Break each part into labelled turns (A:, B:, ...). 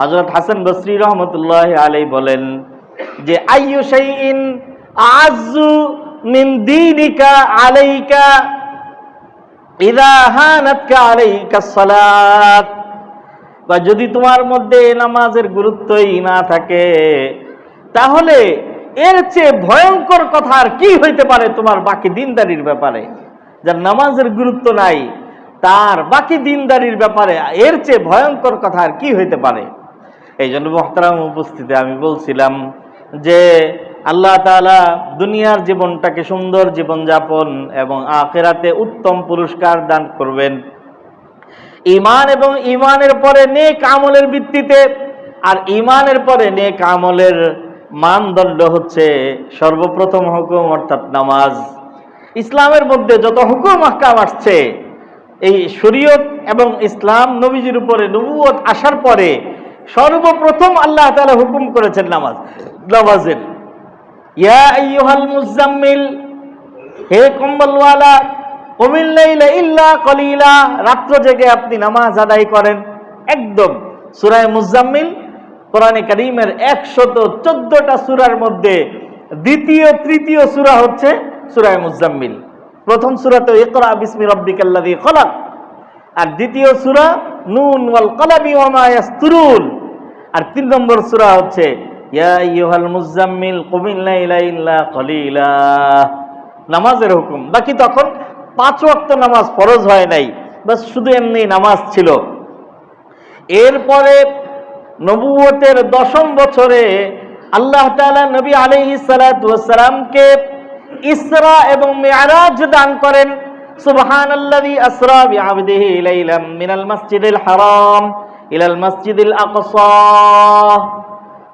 A: হজরত হাসান বসরি রহমতুল্লাহ আলাই বলেন যে, আইয়ু শাইইন আজু মিন দীনিকা আলাইকা ইদা হানাতকা আলাইকা সালাত। বা যদি তোমার মধ্যে নামাজের গুরুত্বই না থাকে, তাহলে এর চেয়ে ভয়ঙ্কর কথা আর কি হইতে পারে তোমার বাকি দিনদারির ব্যাপারে? যার নামাজের গুরুত্ব নাই, তার বাকি দিনদারির ব্যাপারে এর চেয়ে ভয়ঙ্কর কথা আর কি হইতে পারে? এই জন্য মহতারাম উপস্থিতি, আমি বলছিলাম যে আল্লাহ তাআলা দুনিয়ার জীবনটাকে সুন্দর জীবনযাপন এবং আখেরাতে উত্তম পুরস্কার দান করবেন। ইমান এবং ইমানের পরে নেক আমলের ভিত্তিতে, আর ইমানের পরে নেক আমলের মানদণ্ড হচ্ছে সর্বপ্রথম হুকুম, অর্থাৎ নামাজ। ইসলামের মধ্যে যত হুকুম আহকাম আসছে, এই শরীয়ত এবং ইসলাম নবীজির উপরে নবুয়ত আসার পরে সর্বপ্রথম আল্লাহ তাআলা হুকুম করেছেন নামাজ, নামাজের। ইয়া আইয়ুহাল মুজাম্মিল হে কম্বলওয়ালা কমিল্লাইলা ইল্লা কলিলা, রাত্র জেগে আপনি নামাজ আদায় করেন। একদম সুরায় মুজাম্মিল কোরআনে করিমের একশত চোদ্দটা সুরার মধ্যে দ্বিতীয়, তৃতীয় সুরা হচ্ছে সুরায় মুজাম্মিল প্রথম সুরা তো ইকরা বিসমি রব্বিকাল্লাযী খলাক, আর দ্বিতীয় সুরা নুন ওয়াল কলামি ওয়া মা ইয়াসতুরুন। আর তিন নম্বর সুরা হচ্ছে, ইয়া আইয়ুহাল মুজাম্মিল কুমিল লাইলা ইল্লা কলিলা। নামাজের হুকুম। বাকি তখন পাঁচ ওয়াক্ত নামাজ ফরজ হয় নাই, বাস শুধু এমনি নামাজ ছিল। এরপরে নবুয়তের দশম বছরে আল্লাহ তাআলা নবী আলাইহি সালামকে ইসরা এবং মেয়ারাজ দান করেন। সুবহানাল্লাযী আসরা বিআবদিহি লাইলাম মিনাল মাসজিদিল হারাম ইলাল মাসজিদিল আকসা।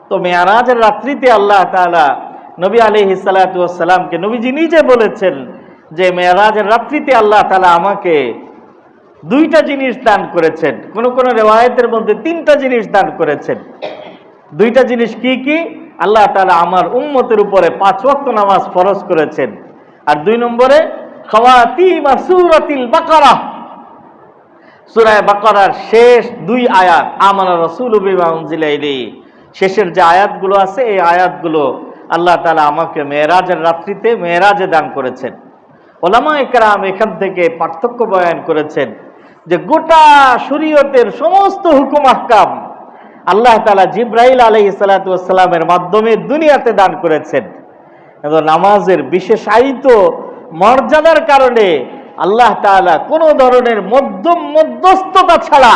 A: তো মেয়ারাজের রাত্রিতে আল্লাহ তাআলা নবী আলাইহিস সালাতু ওয়াসসালামকে নবীজি নিজে বলেছেন যে মেয়ারাজের রাত্রিতে আল্লাহ তাআলা আমাকে দুইটা জিনিস দান করেছেন। কোন কোন রেওয়ায়তের মধ্যে তিনটা জিনিস দান করেছেন। দুইটা জিনিস কি কি? আল্লাহ তাআলা আমার উম্মতের উপরে পাঁচ ওয়াক্ত নামাজ ফরজ করেছেন। আর দুই নম্বরে খাওয়াতিমা সূরাতিল বাকারা। সূরা বাকারার শেষ দুই আয়াত, আমানা রাসূলু বিমা উনজিলা শেষের যে আয়াতগুলো আছে, এই আয়াতগুলো আল্লাহ তাআলা আমাকে মেয়েরাজের রাত্রিতে মেয়েরাজে দান করেছেন। ওলামা একরাম এখান থেকে পার্থক্য বয়ান করেছেন যে গোটা শরীয়তের সমস্ত হুকুম আহকাম আল্লাহ তাআলা জিব্রাইল আলাইহি সালামের মাধ্যমে দুনিয়াতে দান করেছেন। নামাজের বিশেষায়িত মর্যাদার কারণে আল্লাহ তাআলা কোনো ধরনের মধ্যম মধ্যস্থতা ছাড়া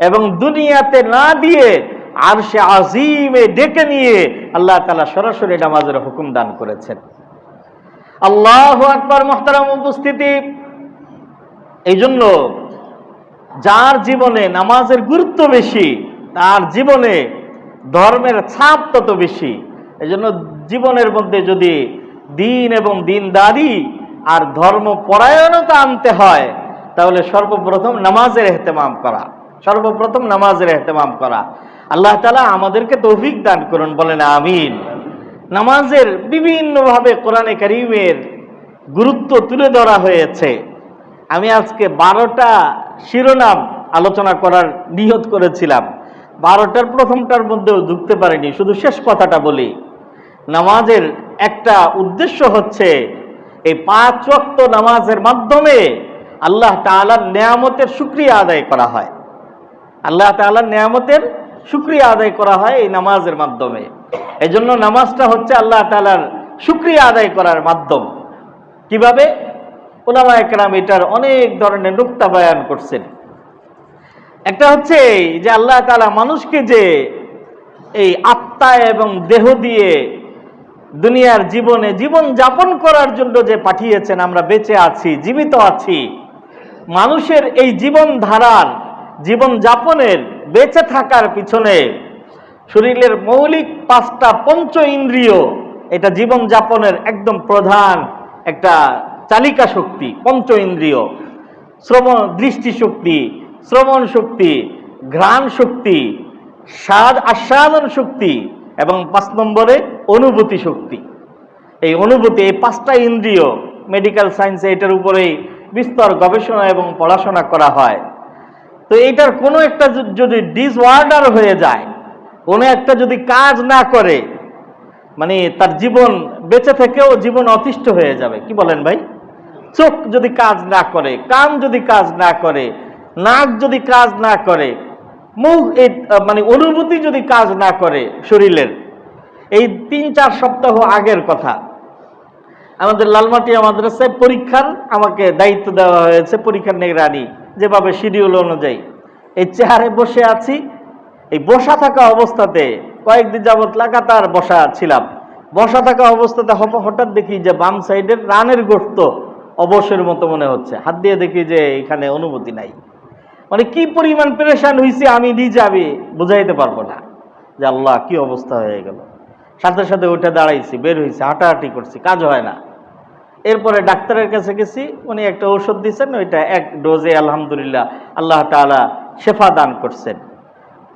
A: এবং দুনিয়াতে না দিয়ে আর সে আজিমে ডেকে নিয়ে আল্লাহ তালা সরাসরি নামাজের হুকুম দান করেছেন। আল্লাহ আকবার মোহতারাম উপস্থিতি। এই জন্য যার জীবনে নামাজের গুরুত্ব বেশি, তার জীবনে ধর্মের ছাপ তত বেশি। এই জন্য জীবনের মধ্যে যদি দিন এবং দিনদারি আর ধর্ম পরায়ণতা আনতে হয়, তাহলে সর্বপ্রথম নামাজের এহতেমাম করা, সর্বপ্রথম নামাজের এহতেমাম করা। আল্লাহ তালা আমাদেরকে তৌফিক দান করুন, বলেন আমিন। নামাজের বিভিন্নভাবে কোরআনে করিমের গুরুত্ব তুলে ধরা হয়েছে। আমি আজকে বারোটা শিরোনাম আলোচনা করার নিহত করেছিলাম। বারোটার প্রথমটার মধ্যেও ঢুকতে পারিনি, শুধু শেষ কথাটা বলি। নামাজের একটা উদ্দেশ্য হচ্ছে এই পাঁচ ওয়াক্ত নামাজের মাধ্যমে আল্লাহ তাআলার নেয়ামতের শুক্রিয়া আদায় করা হয়। আল্লাহ তাআলার নেয়ামতের শুক্রিয়া আদায় করা হয় এই নামাজের মাধ্যমে। এই জন্য নামাজটা হচ্ছে আল্লাহ তাআলার শুক্রিয়া আদায় করার মাধ্যম। কীভাবে? ওলামা একরাম এটার অনেক ধরনের নুক্তা বয়ান করছেন। একটা হচ্ছে যে আল্লাহ তালা মানুষকে যে এই আত্মা এবং দেহ দিয়ে দুনিয়ার জীবনে জীবন যাপন করার জন্য যে পাঠিয়েছেন, আমরা বেঁচে আছি, জীবিত আছি। মানুষের এই জীবন ধারার, জীবন যাপনের, বেঁচে থাকার পিছনে শরীরের মৌলিক পাঁচটা পঞ্চ ইন্দ্রিয়, এটা জীবন যাপনের একদম প্রধান একটা চালিকা শক্তি, পঞ্চ ইন্দ্রিয়। শ্রবণ দৃষ্টিশক্তি শ্রবণ শক্তি, ঘ্রাণ শক্তি, স্বাদ আস্বাদন শক্তি, এবং পাঁচ নম্বরে অনুভূতি শক্তি। এই অনুভূতি, এই পাঁচটা ইন্দ্রিয় মেডিকেল সায়েন্সে এটার উপরেই বিস্তর গবেষণা এবং পড়াশোনা করা হয়। তো এইটার কোনো একটা যদি ডিসঅর্ডার হয়ে যায়, কোনো একটা যদি কাজ না করে মানে তার জীবন বেঁচে থেকেও জীবন অতিষ্ঠ হয়ে যাবে, কি বলেন ভাই? চোখ যদি কাজ না করে, কান যদি কাজ না করে, নাক যদি কাজ না করে, মুখ মানে অনুভূতি যদি কাজ না করে শরীরের এই তিন, চার সপ্তাহ আগের কথা। আমাদের লালমাটিয়া মাদ্রাসায় পরীক্ষার আমাকে দায়িত্ব দেওয়া হয়েছে, পরীক্ষার নিগরানি, যেভাবে শিডিউল অনুযায়ী। এই চেহারে বসে আছি। এই বসা থাকা অবস্থাতে কয়েকদিন যাবৎ লাগাতার বসা ছিলাম। বসা থাকা অবস্থাতে হঠাৎ দেখি যে বাম সাইডের রানের গোস্ত অবসরের মতো মনে হচ্ছে। হাত দিয়ে দেখি যে এখানে অনুভূতি নাই। মানে কি পরিমাণ পেরেশান হয়েছে আমি নিজে আমি বুঝাইতে পারব না। যে আল্লাহ, কি অবস্থা হয়ে গেল। সাথে সাথে উঠে দাঁড়াইছি, বের হয়েছি হাঁটাহাঁটি করছি, কাজ হয় না। এরপরে ডাক্তারের কাছে গেছি, উনি একটা ঔষধ দিয়েছেন ওইটা এক ডোজে আলহামদুলিল্লাহ আল্লাহ তাআলা শেফা দান করছেন।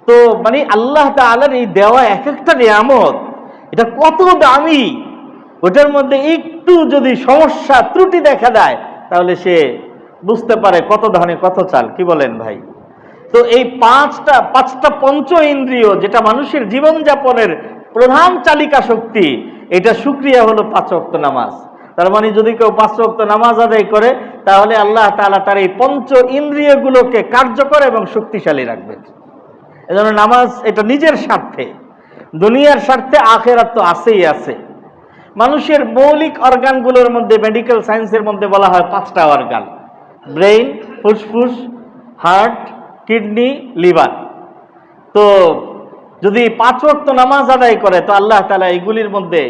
A: তো মানে আল্লাহ তাআলার এই দেওয়া এক একটা নিয়ামত, এটা কত দামি? ওটার মধ্যে একটু যদি সমস্যা, ত্রুটি দেখা দেয়, তাহলে সে বুঝতে পারে কত ধানে, কত চাল। কি বলেন ভাই? তো এই পাঁচটা পাঁচটা পঞ্চ ইন্দ্রিয় যেটা মানুষের জীবনযাপনের প্রধান চালিকা শক্তি, এটা সুক্রিয়া হলো পাঁচ ওয়াক্ত নামাজ। তার মানে যদি কেউ পাঁচ ওয়াক্ত নামাজ আদায় করে, তাহলে আল্লাহ তাআলা তার এই পঞ্চ ইন্দ্রিয়গুলোকে কার্যকর এবং শক্তিশালী রাখবেন। এজন্য নামাজ এটা নিজের স্বার্থে, দুনিয়ার স্বার্থে আখেরাত তো আছেই আছে। মানুষের মৌলিক অর্গানগুলোর মধ্যে মেডিকেল সায়েন্সের মধ্যে বলা হয় পাঁচটা অর্গান। ব্রেইন, ফুসফুস, হার্ট, কিডনি, লিভার। তো যদি পাঁচ ওয়াক্ত নামাজ আদায় করে, তো আল্লাহ তালা এগুলির মধ্যে,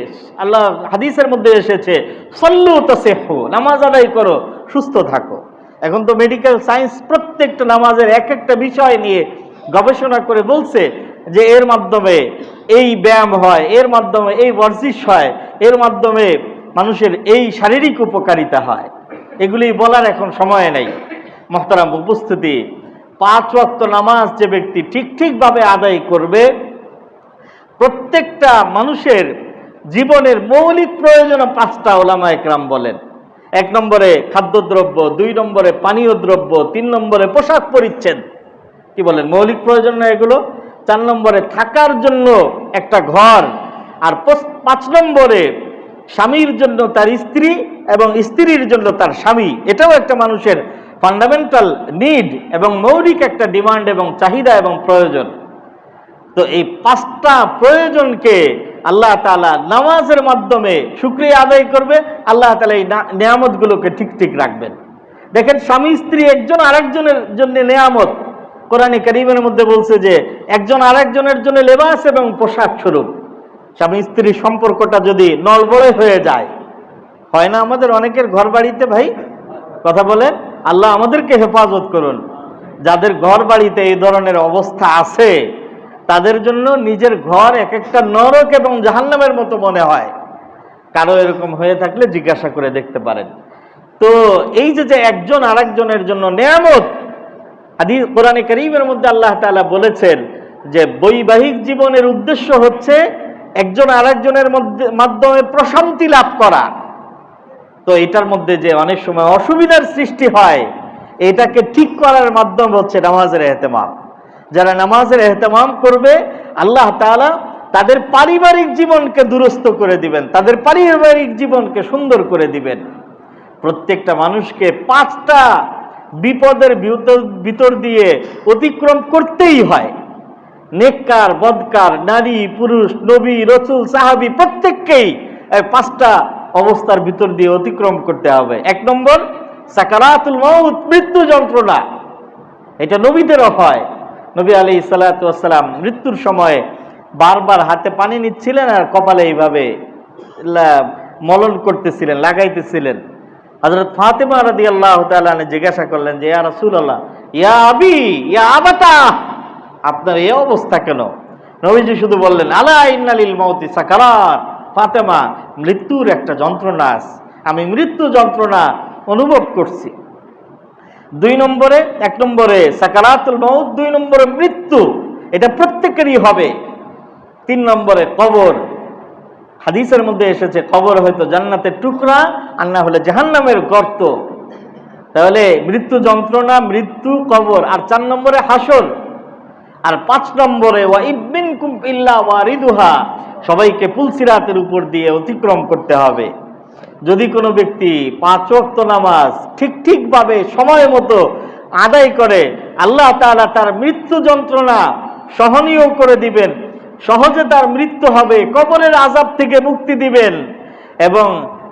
A: আল্লাহ হাদিসের মধ্যে এসেছে, সল্লু তো সেহু নামাজ আদায় করো, সুস্থ থাকো। এখন তো মেডিকেল সায়েন্স প্রত্যেকটা নামাজের এক একটা বিষয় নিয়ে গবেষণা করে বলছে যে এর মাধ্যমে এই ব্যায়াম হয়, এর মাধ্যমে এই বর্জিশ হয়, এর মাধ্যমে মানুষের এই শারীরিক উপকারিতা হয়। এগুলি বলার এখন সময় নেই। মহতারাম উপস্থিতি। পাঁচ ওয়াক্ত নামাজ যে ব্যক্তি ঠিক ঠিকভাবে আদায় করবে, প্রত্যেকটা মানুষের জীবনের মৌলিক প্রয়োজন পাঁচটা ওলামা একরাম বলেন। এক নম্বরে খাদ্যদ্রব্য, দুই নম্বরে পানীয় দ্রব্য, তিন নম্বরে পোশাক পরিচ্ছেদ। কি বলেন? মৌলিক প্রয়োজন না এগুলো? চার নম্বরে থাকার জন্য একটা ঘর। আর পাঁচ নম্বরে স্বামীর জন্য তার স্ত্রী এবং স্ত্রীর জন্য তার স্বামী। এটাও একটা মানুষের ফান্ডামেন্টাল নিড এবং মৌলিক একটা ডিমান্ড এবং চাহিদা এবং প্রয়োজন। তো এই পাঁচটা প্রয়োজনকে আল্লাহ তাআলা নামাজের মাধ্যমে শুক্রিয়া আদায় করবে, আল্লাহ তাআলা এই নেয়ামতগুলোকে ঠিক ঠিক রাখবেন। দেখেন, স্বামী, স্ত্রী, একজন আরেকজনের জন্য নেয়ামত। কোরআনে কারিমের মধ্যে বলছে যে, একজন আরেকজনের জন্য লেবাস এবং পোশাক স্বরূপ। স্বামী স্ত্রীর সম্পর্কটা যদি নলবড়ে হয়ে যায়, হয় না আমাদের অনেকের ঘর বাড়িতে ভাই? কথা বলেন। আল্লাহ আমাদেরকে হেফাজত করুন। যাদের ঘর বাড়িতে এই ধরনের অবস্থা আছে, তাদের জন্য নিজের ঘর এক একটা নরক এবং জাহান্নামের মতো মনে হয়। কারও এরকম হয়ে থাকলে জিজ্ঞাসা করে দেখতে পারেন। তো এই যে যে একজন আরেকজনের জন্য নেয়ামত আদি কোরআনে করিমের মধ্যে আল্লাহ তাআলা বলেছেন যে, বৈবাহিক জীবনের উদ্দেশ্য হচ্ছে একজন আরেকজনের মধ্যে, মাধ্যমে প্রশান্তি লাভ করা। তো এটার মধ্যে যে অনেক সময় অসুবিধার সৃষ্টি হয়, এটাকে ঠিক করার মাধ্যম হচ্ছে নামাজের এহতেমাম। যারা নামাজের এহতেমাম করবে, আল্লাহ তাআলা তাদের পারিবারিক জীবনকে দুরস্ত করে দিবেন, তাদের পারিবারিক জীবনকে সুন্দর করে দিবেন। প্রত্যেকটা মানুষকে পাঁচটা বিপদের ভিতর দিয়ে অতিক্রম করতেই হয়। নেককার, বদকার, নারী, পুরুষ, নবী, রসুল, সাহাবি, প্রত্যেককেই পাঁচটা অবস্থার ভিতর দিয়ে অতিক্রম করতে হবে। এক নম্বর, সাকারাতুল মৌত মৃত্যু যন্ত্রণা। এটা নবীদেরও হয়। নবী আলী সাল্লাম মৃত্যুর সময় বারবার হাতে পানি নিচ্ছিলেন আর কপালে এইভাবে মলন করতেছিলেন, লাগাইতেছিলেন। হজরত ফাতেমা রাদি আল্লাহ জিজ্ঞাসা করলেন যে, ইয়া রাসূল আল্লাহ ইয়া আবি, ইয়া আবাতা, আপনার এই অবস্থা কেন? নবীজি শুধু বললেন, আলা ইন্নালিল মৌতি সাকারাত। ফাতেমা মৃত্যুর একটা যন্ত্রণা আছে। আমি মৃত্যু যন্ত্রণা অনুভব করছি। দুই নম্বরে, এক নম্বরে সাকারাতুল মৌত দুই নম্বরে মৃত্যু। এটা প্রত্যেকেরই হবে। তিন নম্বরে কবর। হাদিসের মধ্যে এসেছে, কবর হয়তো জান্নাতের টুকরা, আর না হলে জাহান্নামের গর্ত। তাহলে মৃত্যু যন্ত্রণা, মৃত্যু, কবর। আর চার নম্বরে হাসর। আর পাঁচ নম্বরে, ওয়া ইব্বিন কুম ওয়ারিদুহা সবাইকে পুলসিরাতের উপর দিয়ে অতিক্রম করতে হবে। যদি কোনো ব্যক্তি পাঁচ ওয়াক্ত নামাজ ঠিক ঠিকভাবে সময় মতো আদায় করে, আল্লাহ তাআলা তার মৃত্যু যন্ত্রণা সহনীয় করে দিবেন, সহজে তার মৃত্যু হবে, কবরের আজাব থেকে মুক্তি দিবেন, এবং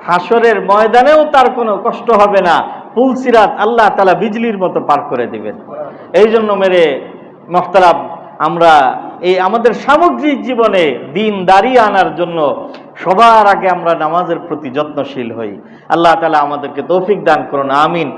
A: হাসরের ময়দানেও তার কোনো কষ্ট হবে না, পুলসিরাত আল্লাহ তালা বিজলির মতো পার করে দিবেন। এই জন্য মেরে মহতারাম আমরা এই আমাদের সামগ্রিক জীবনে দিন দাঁড়িয়ে আনার জন্য সবার আগে আমরা নামাজের প্রতি যত্নশীল হই। আল্লাহ তালা আমাদেরকে তৌফিক দান করুন, আমিন।